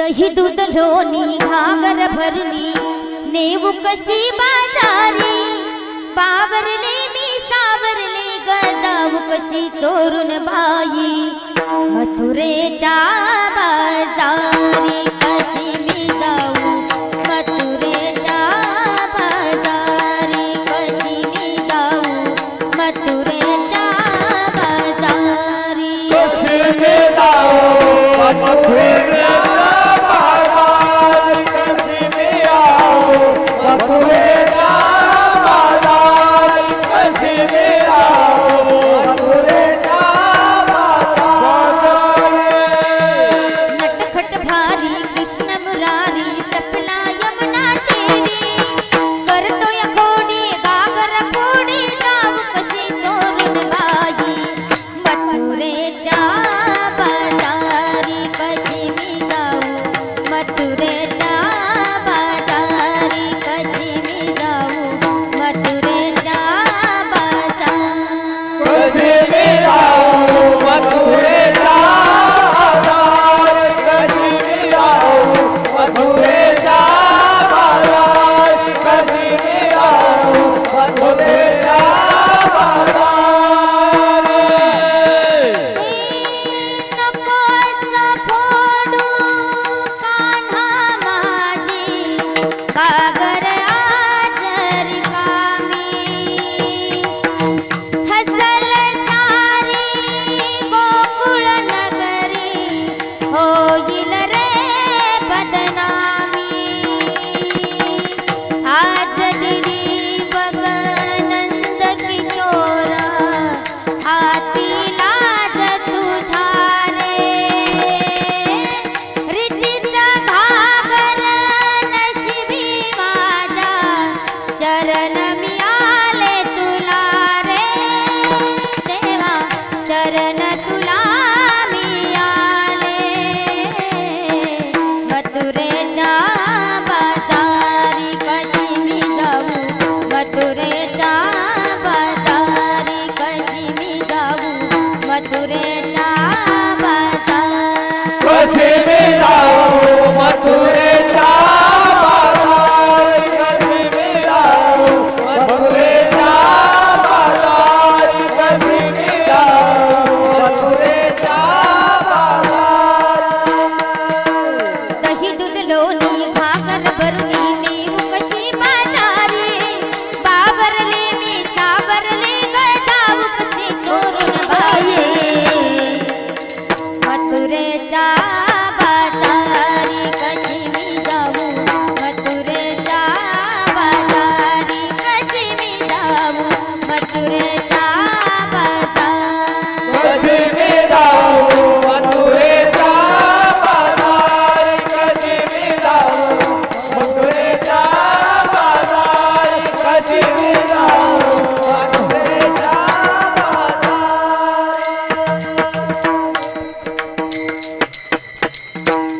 दही दूध लोणी घागर भरली. नेऊ कशी बाजारी? पावरले मी सावरले गजाऊ कशी चोरून बाई? मथुरेच्या बाजारी कशी मी जाऊ? मथुरेच्या बाजारी कशी मी मथुरेच्या बाजारी कशी रेला मिल मधुरे जाल कति मिल बदुरे मिल मधुरे সুরে